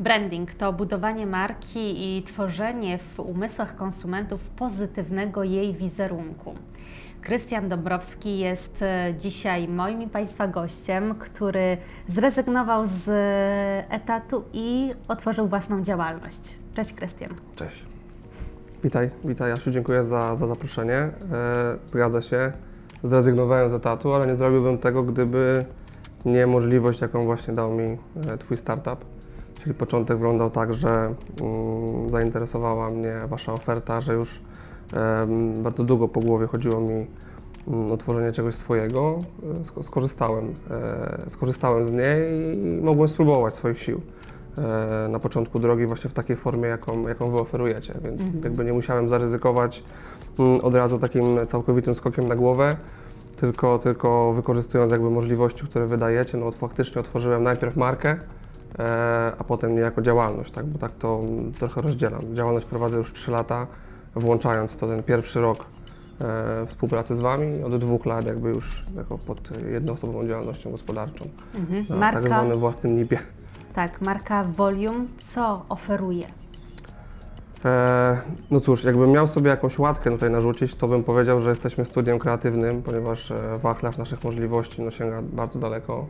Branding to budowanie marki i tworzenie w umysłach konsumentów pozytywnego jej wizerunku. Krystian Dąbrowski jest e, dzisiaj moim i Państwa gościem, który zrezygnował z etatu i otworzył własną działalność. Cześć Krystian. Cześć. Witaj, witaj Jasiu, dziękuję za, za zaproszenie. E, zgadza się, zrezygnowałem z etatu, ale nie zrobiłbym tego, gdyby nie możliwość, jaką właśnie dał mi e, Twój startup. Czyli początek wyglądał tak, że mm, zainteresowała mnie Wasza oferta, że już bardzo długo po głowie chodziło mi mm, o tworzenie czegoś swojego. E, sko- Skorzystałem, e, skorzystałem z niej i mogłem spróbować swoich sił e, na początku drogi właśnie w takiej formie, jaką, jaką Wy oferujecie, więc jakby nie musiałem zaryzykować mm, od razu takim całkowitym skokiem na głowę, tylko, tylko wykorzystując jakby możliwości, które wydajecie, no faktycznie otworzyłem najpierw markę, a potem niejako działalność, tak, bo tak to trochę rozdzielam. Działalność prowadzę już 3 lata, włączając w to ten pierwszy rok e, współpracy z Wami, od dwóch lat jakby już jako pod jednoosobową działalnością gospodarczą, Mhm. na Marka, tak zwanym własnym NIP-ie. tak, marka Volume co oferuje? E, no cóż, jakbym miał sobie jakąś łatkę tutaj narzucić, to bym powiedział, że jesteśmy studiem kreatywnym, ponieważ e, wachlarz naszych możliwości no, sięga bardzo daleko.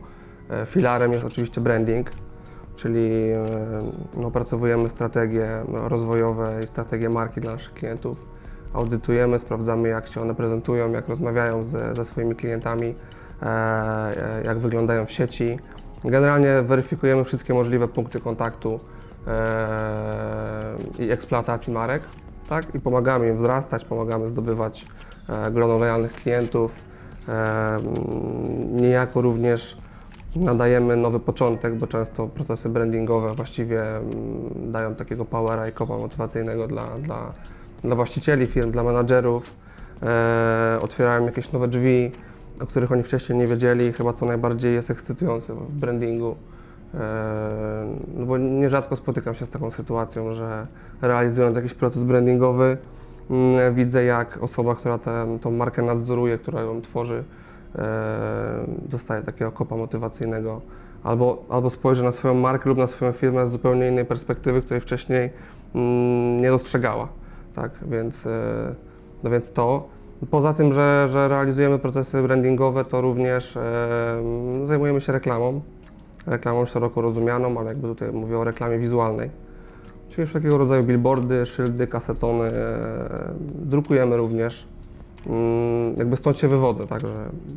E, filarem jest oczywiście branding, czyli e, no, opracowujemy strategie no, rozwojowe i strategie marki dla naszych klientów. Audytujemy, sprawdzamy jak się one prezentują, jak rozmawiają ze, ze swoimi klientami, e, e, jak wyglądają w sieci. Generalnie weryfikujemy wszystkie możliwe punkty kontaktu i eksploatacji marek, tak? I pomagamy im wzrastać, pomagamy zdobywać grono lojalnych klientów. Niejako również nadajemy nowy początek, bo często procesy brandingowe właściwie mm, dają takiego powera i kopa motywacyjnego dla, dla, dla właścicieli firm, dla menadżerów. E, otwierają jakieś nowe drzwi, o których oni wcześniej nie wiedzieli. Chyba to najbardziej jest ekscytujące w brandingu. E, No bo nierzadko spotykam się z taką sytuacją, że realizując jakiś proces brandingowy, mm, widzę jak osoba, która tę markę nadzoruje, która ją tworzy, dostaje takiego kopa motywacyjnego. Albo, albo spojrzy na swoją markę lub na swoją firmę z zupełnie innej perspektywy, której wcześniej mm, nie dostrzegała. Tak? Więc, e, no więc to. Poza tym, że, że realizujemy procesy brandingowe, to również e, zajmujemy się reklamą reklamą szeroko rozumianą, ale jakby tutaj mówię o reklamie wizualnej. Czyli wszelkiego rodzaju billboardy, szyldy, kasetony. e, Drukujemy również. Mm, Jakby stąd się wywodzę, tak, że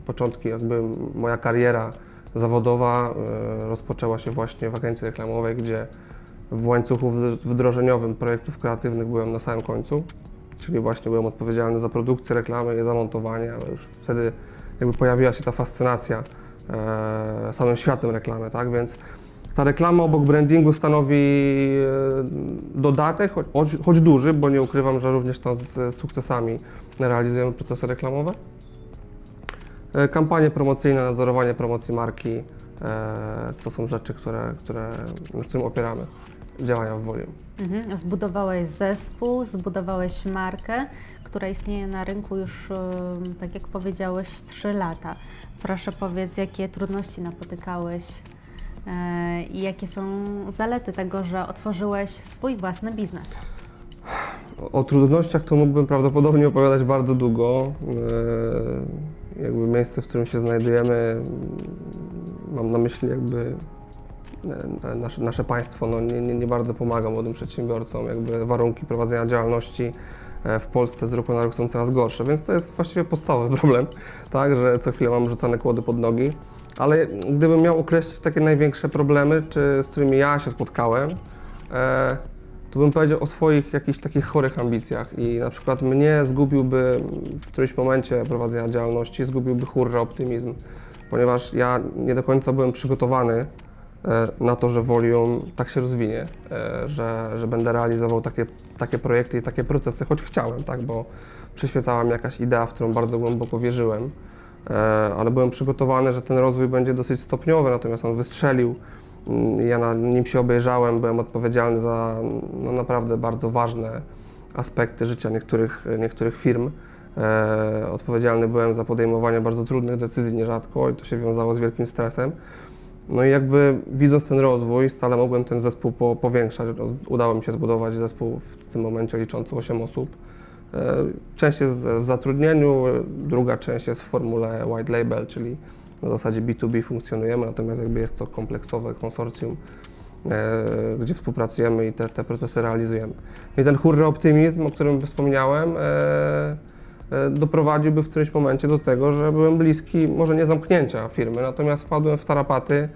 początki, jakby moja kariera zawodowa e, rozpoczęła się właśnie w agencji reklamowej, gdzie w łańcuchu wd- wdrożeniowym projektów kreatywnych byłem na samym końcu, czyli właśnie byłem odpowiedzialny za produkcję reklamy i za montowanie, ale już wtedy jakby pojawiła się ta fascynacja e, samym światem reklamy, tak? Więc ta reklama obok brandingu stanowi e, dodatek, choć, choć duży, bo nie ukrywam, że również tam z sukcesami realizujemy procesy reklamowe. E, Kampanie promocyjne, nadzorowanie promocji marki e, to są rzeczy, które, które, na którym opieramy działania w Volume. Mhm. Zbudowałeś zespół, zbudowałeś markę, która istnieje na rynku już, em, tak jak powiedziałeś, 3 lata. Proszę powiedz, jakie trudności napotykałeś e, i jakie są zalety tego, że otworzyłeś swój własny biznes? O, trudnościach to mógłbym prawdopodobnie opowiadać bardzo długo. E, jakby miejsce, w którym się znajdujemy, mam na myśli jakby e, nasze, nasze państwo no, nie, nie, nie bardzo pomaga młodym przedsiębiorcom. Jakby warunki prowadzenia działalności e, w Polsce z roku na rok są coraz gorsze, więc to jest właściwie podstawowy problem, tak, że co chwilę mam rzucane kłody pod nogi. Ale gdybym miał określić takie największe problemy, czy z którymi ja się spotkałem, to bym powiedział o swoich jakichś takich chorych ambicjach i na przykład mnie zgubiłby w którymś momencie prowadzenia działalności, zgubiłby hurra optymizm, ponieważ ja nie do końca byłem przygotowany e, na to, że Volume tak się rozwinie, e, że, że będę realizował takie, takie projekty i takie procesy, choć chciałem, tak, bo przyświecała mi jakaś idea, w którą bardzo głęboko wierzyłem, e, ale byłem przygotowany, że ten rozwój będzie dosyć stopniowy, natomiast on wystrzelił. Mm, Ja na nim się obejrzałem, byłem odpowiedzialny za no, naprawdę bardzo ważne aspekty życia niektórych, niektórych firm. E, odpowiedzialny byłem za podejmowanie bardzo trudnych decyzji nierzadko i to się wiązało z wielkim stresem. No i jakby widząc ten rozwój, stale mogłem ten zespół po, powiększać. Roz- Udało mi się zbudować zespół w tym momencie liczący 8 osób. E, Część jest w zatrudnieniu, druga część jest w formule white label, czyli na zasadzie B2B funkcjonujemy, natomiast jakby jest to kompleksowe konsorcjum, e, gdzie współpracujemy i te, te procesy realizujemy. No I ten hurra optymizm, o którym wspomniałem, e, e, doprowadziłby w którymś momencie do tego, że byłem bliski, może nie zamknięcia firmy, natomiast wpadłem w tarapaty, e,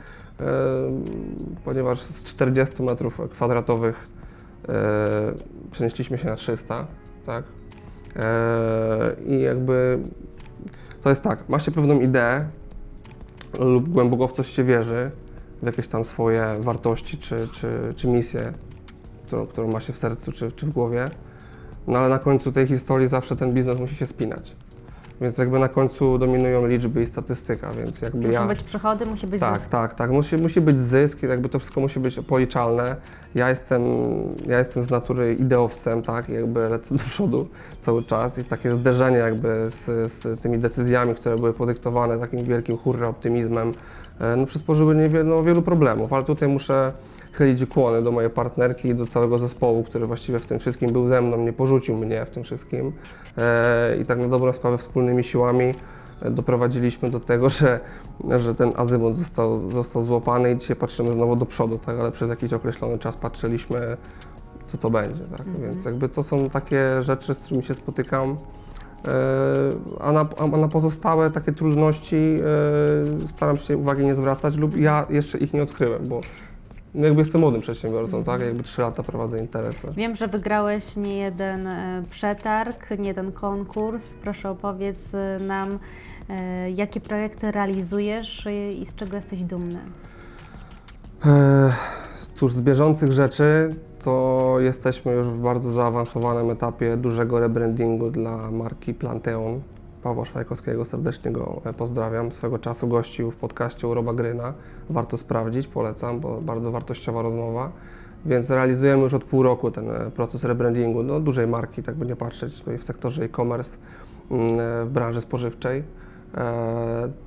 ponieważ z 40 metrów kwadratowych e, przenieśliśmy się na 300, tak? E, I jakby to jest tak, ma się pewną ideę lub głęboko w coś się wierzy, w jakieś tam swoje wartości czy, czy, czy misję, którą, którą ma się w sercu czy, czy w głowie, no ale na końcu tej historii zawsze ten biznes musi się spinać. Więc jakby na końcu dominują liczby i statystyka, więc jakby Muszą ja... być przychody, musi być Tak, zysk. tak, tak. Musi, musi być zysk, i jakby to wszystko musi być policzalne. Ja jestem, ja jestem z natury ideowcem, tak, jakby lecę do przodu cały czas i takie zderzenie jakby z, z tymi decyzjami, które były podyktowane takim wielkim hurra optymizmem, e, no przysporzyły niewiele, no, wielu problemów, ale tutaj muszę chylić kłony do mojej partnerki i do całego zespołu, który właściwie w tym wszystkim był ze mną, nie porzucił mnie w tym wszystkim. E, i tak na dobrą sprawę wspólnymi siłami e, doprowadziliśmy do tego, że, że ten azymut został, został złapany i dzisiaj patrzymy znowu do przodu, tak, ale przez jakiś określony czas patrzyliśmy, co to będzie, tak, więc jakby to są takie rzeczy, z którymi się spotykam, e, a na, a na pozostałe takie trudności e, staram się uwagi nie zwracać lub ja jeszcze ich nie odkryłem, bo jakby jestem młodym przedsiębiorcą, tak, jakby 3 lata prowadzę interesy. Wiem, że wygrałeś nie jeden e, przetarg, nie jeden konkurs. Proszę opowiedz e, nam, e, jakie projekty realizujesz e, i z czego jesteś dumny. E, Cóż, z bieżących rzeczy to jesteśmy już w bardzo zaawansowanym etapie dużego rebrandingu dla marki Planteon. Pawła Szwajkowskiego serdecznie go e, pozdrawiam. Swego czasu gościł w podcaście Uroba Gryna. Warto sprawdzić, polecam, bo bardzo wartościowa rozmowa. Więc realizujemy już od pół roku ten e, proces rebrandingu no, dużej marki, tak by nie patrzeć, tutaj w sektorze e-commerce, mm, e, w branży spożywczej.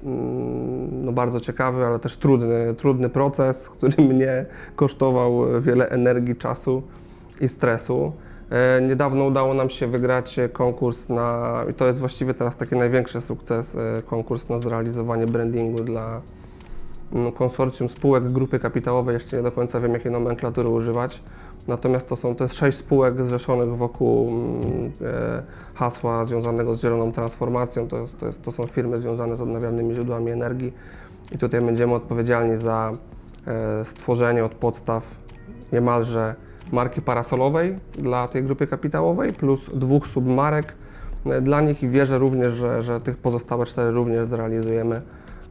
Mm, No bardzo ciekawy, ale też trudny, trudny proces, który mnie kosztował wiele energii, czasu i stresu. E, Niedawno udało nam się wygrać konkurs na, i to jest właściwie teraz taki największy sukces, e, konkurs na zrealizowanie brandingu dla mm, konsorcjum spółek grupy kapitałowej. Jeszcze nie do końca wiem, jakiej nomenklatury używać. Natomiast to są jest sześć spółek zrzeszonych wokół mm, e, hasła związanego z zieloną transformacją. To, jest, to, jest, to są firmy związane z odnawialnymi źródłami energii. I tutaj będziemy odpowiedzialni za e, stworzenie od podstaw niemalże marki parasolowej dla tej grupy kapitałowej, plus dwóch submarek dla nich i wierzę również, że, że tych pozostałe cztery również zrealizujemy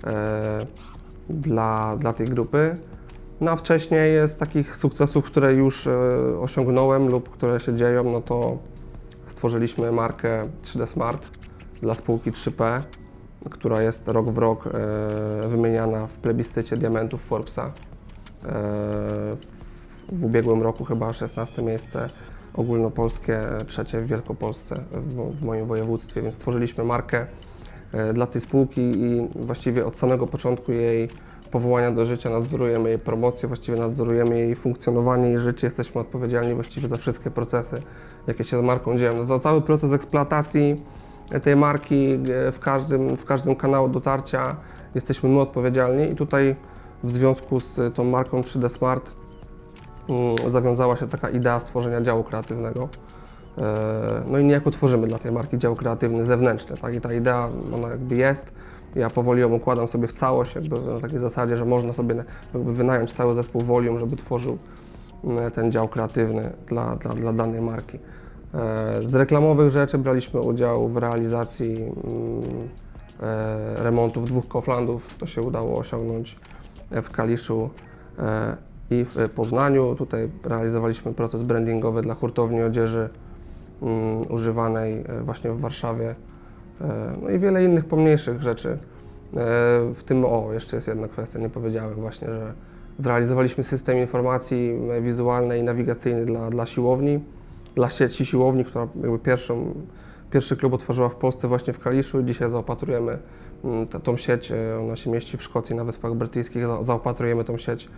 e, dla, dla tej grupy. No a wcześniej z takich sukcesów, które już e, osiągnąłem lub które się dzieją, no to stworzyliśmy markę 3D Smart dla spółki 3P, która jest rok w rok e, wymieniana w plebiscycie diamentów Forbesa. W, ubiegłym roku chyba 16 miejsce ogólnopolskie, trzecie w Wielkopolsce, w, w moim województwie, więc stworzyliśmy markę e, dla tej spółki i właściwie od samego początku jej powołania do życia nadzorujemy jej promocję, właściwie nadzorujemy jej funkcjonowanie i życie, jesteśmy odpowiedzialni właściwie za wszystkie procesy, jakie się z marką dzieją. Za cały proces eksploatacji tej marki e, w każdym, w każdym kanału dotarcia jesteśmy my odpowiedzialni i tutaj w związku z tą marką 3D Smart zawiązała się taka idea stworzenia działu kreatywnego. E, No i niejako tworzymy dla tej marki dział kreatywny zewnętrzny, tak? I ta idea, ona jakby jest. Ja powoli ją układam sobie w całość, jakby na takiej zasadzie, że można sobie wynająć cały zespół Volume, żeby tworzył ten dział kreatywny dla, dla, dla danej marki. E, Z reklamowych rzeczy braliśmy udział w realizacji e, remontów dwóch Kauflandów. To się udało osiągnąć w Kaliszu i w Poznaniu. Tutaj realizowaliśmy proces brandingowy dla hurtowni odzieży mm, używanej e, właśnie w Warszawie. E, No i wiele innych pomniejszych rzeczy. E, W tym, o, jeszcze jest jedna kwestia, nie powiedziałem właśnie, że zrealizowaliśmy system informacji e, wizualnej i nawigacyjnej dla, dla siłowni, dla sieci siłowni, która jakby pierwszą, pierwszy klub otworzyła w Polsce właśnie w Kaliszu dzisiaj zaopatrujemy mm, tą sieć, e, ona się mieści w Szkocji, na Wyspach Brytyjskich, Za- zaopatrujemy tą sieć e,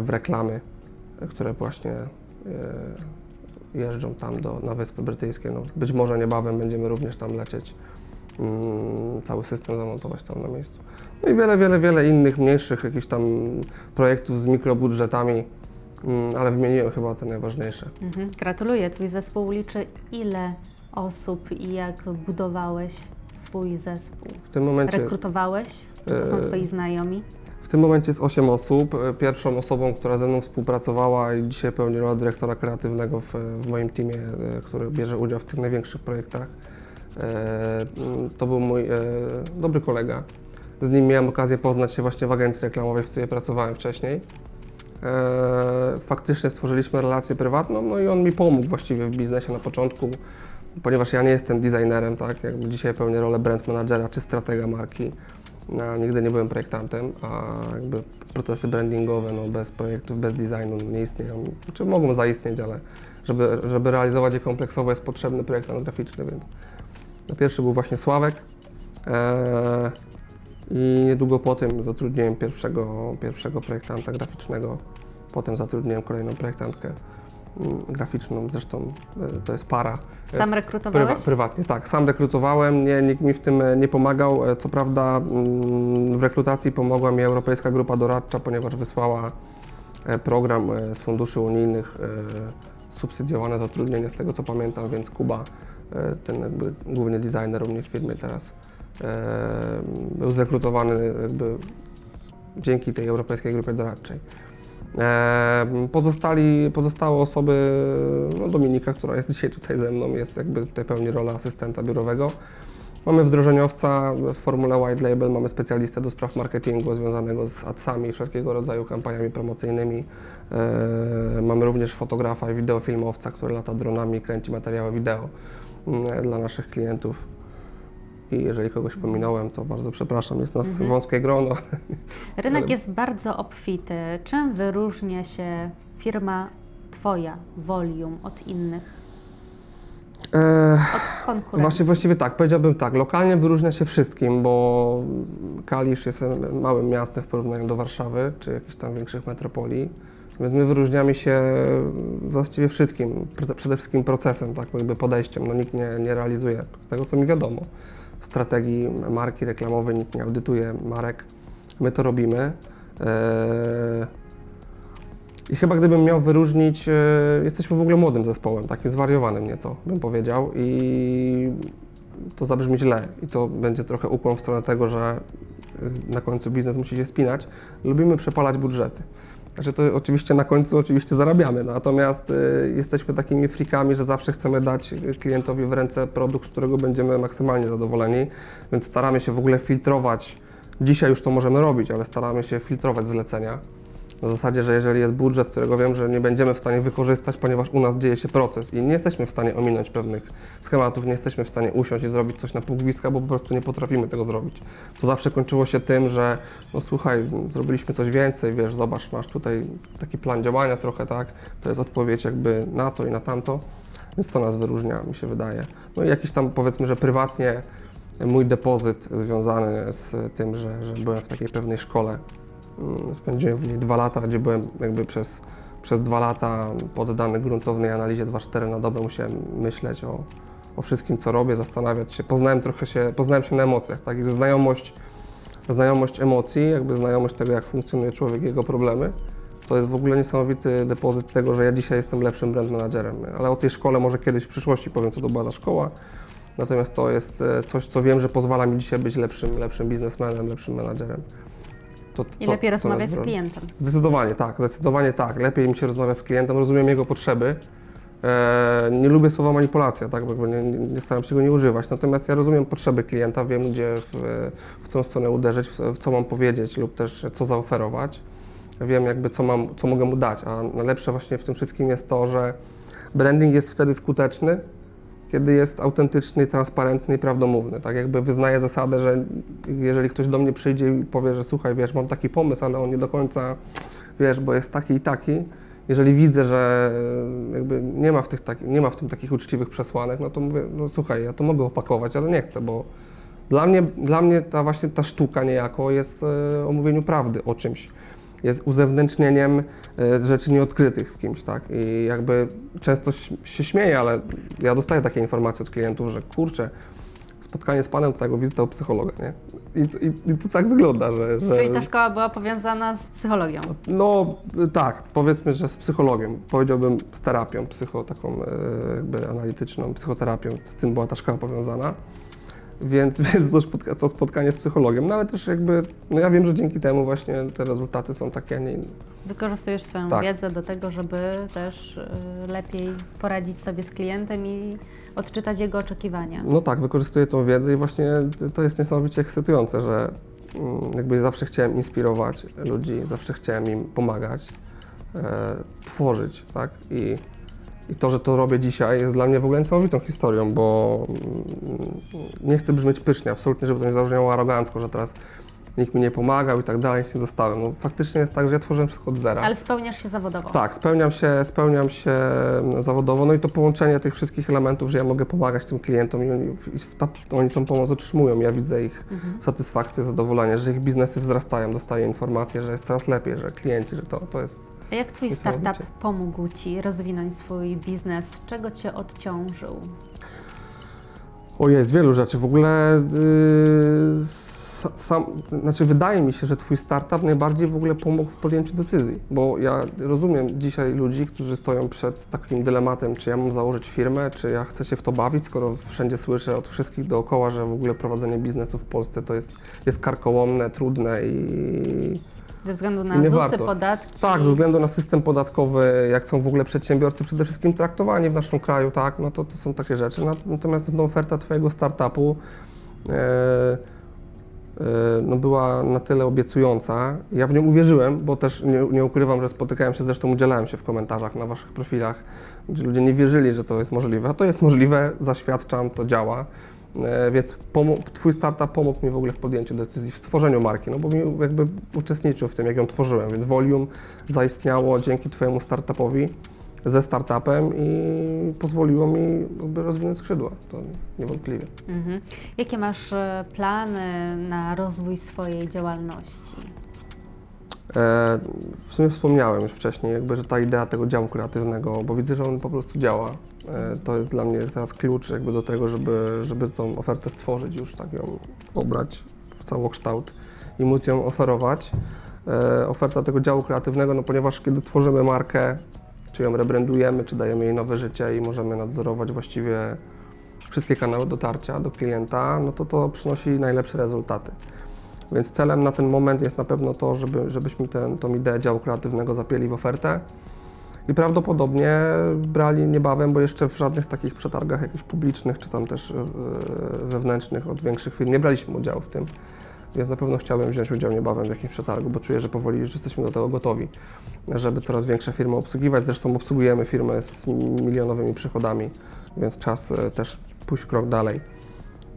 w reklamy, e, które właśnie e, jeżdżą tam do, na Wyspy Brytyjskie. No, być może niebawem będziemy również tam lecieć, mm, cały system zamontować tam na miejscu. No i wiele, wiele, wiele innych mniejszych jakichś tam projektów z mikrobudżetami, mm, ale wymieniłem chyba te najważniejsze. Mhm. Gratuluję. Twój zespół liczy ile osób i jak budowałeś swój zespół? W tym momencie, Rekrutowałeś? Czy to są E, twoi znajomi? W tym momencie jest 8 osób. E, Pierwszą osobą, która ze mną współpracowała i dzisiaj pełni rolę dyrektora kreatywnego w, w moim teamie, e, który bierze udział w tych największych projektach, e, to był mój dobry kolega. Z nim miałem okazję poznać się właśnie w agencji reklamowej, w której pracowałem wcześniej. Faktycznie stworzyliśmy relację prywatną, no i on mi pomógł właściwie w biznesie na początku, ponieważ ja nie jestem designerem, tak, jakby dzisiaj pełnię rolę brand managera czy stratega marki. Ja nigdy nie byłem projektantem, a jakby procesy brandingowe no, bez projektów, bez designu nie istnieją. Znaczy mogą zaistnieć, ale żeby, żeby realizować je kompleksowo jest potrzebny projektant graficzny, więc no, pierwszy był właśnie Sławek. E, i niedługo po tym zatrudniłem pierwszego, pierwszego projektanta graficznego. Potem zatrudniłem kolejną projektantkę graficzną, zresztą e, to jest para. Sam Prywa, rekrutowałeś? prywatnie, tak. Sam rekrutowałem, nie, nikt mi w tym e, nie pomagał. E, Co prawda mm, w rekrutacji pomogła mi Europejska Grupa Doradcza, ponieważ wysłała e, program e, z funduszy unijnych e, subsydiowane zatrudnienie, z tego co pamiętam, więc Kuba, e, ten jakby główny designer u mnie w firmie teraz, e, był zrekrutowany jakby dzięki tej Europejskiej Grupie Doradczej. E, Pozostali, pozostałe osoby, no Dominika, która jest dzisiaj tutaj ze mną, jest jakby tutaj pełni rolę asystenta biurowego. Mamy wdrożeniowca w formule White Label, mamy specjalistę do spraw marketingu związanego z adsami, wszelkiego rodzaju kampaniami promocyjnymi. E, mamy również fotografa i wideofilmowca, który lata dronami i kręci materiały wideo mm, dla naszych klientów. I jeżeli kogoś pominąłem, to bardzo przepraszam, jest nas Mhm. wąskie grono. Rynek ale- jest bardzo obfity. Czym wyróżnia się firma Twoja, Volume, od innych, od konkurencji? Właśnie, właściwie tak, powiedziałbym tak. Lokalnie wyróżnia się wszystkim, bo Kalisz jest małym miastem w porównaniu do Warszawy czy jakichś tam większych metropolii. Więc my wyróżniamy się właściwie wszystkim, przede wszystkim procesem, tak jakby podejściem. No, nikt nie, nie realizuje, z tego co mi wiadomo, strategii marki reklamowej, nikt nie audytuje marek. My to robimy. Eee, i chyba gdybym miał wyróżnić, e, jesteśmy w ogóle młodym zespołem, takim zwariowanym nieco, bym powiedział. I to zabrzmi źle i to będzie trochę ukłon w stronę tego, że y, na końcu biznes musi się spinać. Lubimy przepalać budżety. Znaczy to oczywiście na końcu oczywiście zarabiamy, natomiast y, jesteśmy takimi frikami, że zawsze chcemy dać klientowi w ręce produkt, z którego będziemy maksymalnie zadowoleni, więc staramy się w ogóle filtrować. Dzisiaj już to możemy robić, ale staramy się filtrować zlecenia. Na zasadzie, że jeżeli jest budżet, którego wiem, że nie będziemy w stanie wykorzystać, ponieważ u nas dzieje się proces i nie jesteśmy w stanie ominąć pewnych schematów, nie jesteśmy w stanie usiąść i zrobić coś na pół gwizdka, bo po prostu nie potrafimy tego zrobić. To zawsze kończyło się tym, że no słuchaj, zrobiliśmy coś więcej, wiesz, zobacz, masz tutaj taki plan działania trochę, tak? To jest odpowiedź jakby na to i na tamto, więc to nas wyróżnia, mi się wydaje. No i jakiś tam powiedzmy, że prywatnie mój depozyt związany z tym, że, że byłem w takiej pewnej szkole Spędziłem w niej dwa lata, gdzie byłem jakby przez, przez dwa lata poddany gruntownej analizie 2-4 na dobę. Musiałem myśleć o, o wszystkim, co robię, zastanawiać się. Poznałem trochę się, poznałem się na emocjach, tak? I znajomość, znajomość emocji, jakby znajomość tego, jak funkcjonuje człowiek, jego problemy. To jest w ogóle niesamowity depozyt tego, że ja dzisiaj jestem lepszym brand managerem. Ale o tej szkole może kiedyś w przyszłości powiem, co to była za szkoła. Natomiast to jest e, coś, co wiem, że pozwala mi dzisiaj być lepszym, lepszym biznesmenem, lepszym menadżerem. To, I to- lepiej to nas rozmawiać z klientem. Zdecydowanie tak, zdecydowanie tak. Lepiej mi się rozmawia z klientem, rozumiem jego potrzeby. E, nie lubię słowa manipulacja, tak, bo nie, nie staram się go nie używać. Natomiast ja rozumiem potrzeby klienta, wiem gdzie w, w którą stronę uderzyć, w, w co mam powiedzieć lub też co zaoferować. Wiem jakby co, mam, co mogę mu dać, a najlepsze właśnie w tym wszystkim jest to, że branding jest wtedy skuteczny, kiedy jest autentyczny, transparentny i prawdomówny. Tak jakby wyznaję zasadę, że jeżeli ktoś do mnie przyjdzie i powie, że słuchaj, wiesz, mam taki pomysł, ale on nie do końca, wiesz, bo jest taki i taki, jeżeli widzę, że jakby nie ma w, tych taki, nie ma w tym takich uczciwych przesłanek, no to mówię, no słuchaj, ja to mogę opakować, ale nie chcę, bo, Dla mnie, dla mnie ta właśnie ta sztuka niejako jest e, o mówieniu prawdy o czymś. Jest uzewnętrznieniem e, rzeczy nieodkrytych w kimś, tak? I jakby często się śmieję, ale ja dostaję takie informacje od klientów, że kurczę, spotkanie z panem tego wizyta u psychologa, nie? I, to- i, I to tak wygląda, że... że Czyli ta szkoła była powiązana z psychologią. no y, tak, powiedzmy, że z psychologiem, powiedziałbym z terapią, psycho, taką e, jakby analityczną, psychoterapią, z tym była ta szkoła powiązana. Więc, więc to, spotka- to spotkanie z psychologiem, no ale też jakby, no ja wiem, że dzięki temu właśnie te rezultaty są takie, a nie inne. Wykorzystujesz swoją Tak. wiedzę do tego, żeby też y, lepiej poradzić sobie z klientem i odczytać jego oczekiwania. No tak, wykorzystuję tą wiedzę i właśnie to jest niesamowicie ekscytujące, że mm, jakby zawsze chciałem inspirować ludzi, zawsze chciałem im pomagać, e, tworzyć, tak? I, I to, że to robię dzisiaj jest dla mnie w ogóle niesamowitą historią, bo mm, nie chcę brzmieć pysznie, absolutnie, żeby to nie zabrzmiało arogancko, że teraz nikt mi nie pomagał i tak dalej, nic nie dostałem. No faktycznie jest tak, że ja tworzyłem wszystko od zera. Ale spełniasz się zawodowo. Tak, spełniam się, spełniam się zawodowo, no i to połączenie tych wszystkich elementów, że ja mogę pomagać tym klientom i oni, i ta, oni tą pomoc otrzymują. Ja widzę ich Mhm. satysfakcję, zadowolenie, że ich biznesy wzrastają, dostaję informacje, że jest coraz lepiej, że klienci, że to, to jest... A jak Twój startup pomógł Ci rozwinąć swój biznes? Czego Cię odciążył? O jest wielu rzeczy. W ogóle yy, sam, znaczy wydaje mi się, że Twój startup najbardziej w ogóle pomógł w podjęciu decyzji, bo ja rozumiem dzisiaj ludzi, którzy stoją przed takim dylematem, czy ja mam założyć firmę, czy ja chcę się w to bawić, skoro wszędzie słyszę od wszystkich dookoła, że w ogóle prowadzenie biznesu w Polsce to jest, jest karkołomne, trudne i Ze względu na ZUSy, warto. podatki. tak, ze względu na system podatkowy, jak są w ogóle przedsiębiorcy przede wszystkim traktowani w naszym kraju, tak, no to, to są takie rzeczy. Nat- Natomiast no, oferta Twojego startupu e, no, była na tyle obiecująca. Ja w nią uwierzyłem, bo też nie, nie ukrywam, że spotykałem się, zresztą udzielałem się w komentarzach na Waszych profilach, gdzie ludzie nie wierzyli, że to jest możliwe. A to jest możliwe, zaświadczam, to działa. E, Więc Twój startup pomógł mi w ogóle w podjęciu decyzji, w stworzeniu marki, no bo mi jakby uczestniczył w tym, jak ją tworzyłem, więc Volume zaistniało dzięki Twojemu startupowi ze startupem i pozwoliło mi rozwinąć skrzydła, to niewątpliwie. Mhm. Jakie masz e, plany na rozwój swojej działalności? E, w sumie wspomniałem już wcześniej, jakby, że ta idea tego działu kreatywnego, bo widzę, że on po prostu działa. E, to jest dla mnie teraz klucz jakby do tego, żeby, żeby tą ofertę stworzyć już, tak ją obrać w całokształt i móc ją oferować. E, oferta tego działu kreatywnego, no ponieważ kiedy tworzymy markę, czy ją rebrandujemy, czy dajemy jej nowe życie i możemy nadzorować właściwie wszystkie kanały dotarcia do klienta, no to to przynosi najlepsze rezultaty. Więc celem na ten moment jest na pewno to, żeby, żebyśmy tę tą ideę działu kreatywnego zapięli w ofertę i prawdopodobnie brali niebawem, bo jeszcze w żadnych takich przetargach jakichś publicznych, czy tam też e, wewnętrznych od większych firm nie braliśmy udziału w tym. Więc na pewno chciałbym wziąć udział niebawem w jakimś przetargu, bo czuję, że powoli już jesteśmy do tego gotowi, żeby coraz większe firmy obsługiwać. Zresztą obsługujemy firmy z milionowymi przychodami, więc czas e, też pójść krok dalej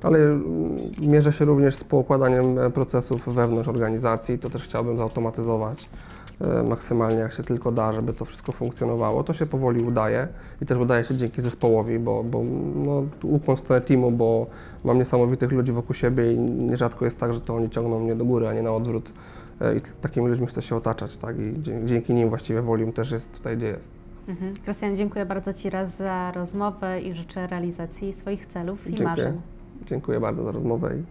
ale mm, mierzę się również z poukładaniem e, procesów wewnątrz organizacji. To też chciałbym zautomatyzować maksymalnie jak się tylko da, żeby to wszystko funkcjonowało. To się powoli udaje i też udaje się dzięki zespołowi, bo, bo no, ukłon w stronę teamu, bo mam niesamowitych ludzi wokół siebie i nierzadko jest tak, że to oni ciągną mnie do góry, a nie na odwrót. E, I takimi ludźmi chcę się otaczać, tak? I dzięki nim właściwie Volume też jest tutaj, gdzie jest. Mhm. Krystian, dziękuję bardzo Ci raz za rozmowę i życzę realizacji swoich celów i Dziękuję. marzeń. Dziękuję bardzo za rozmowę i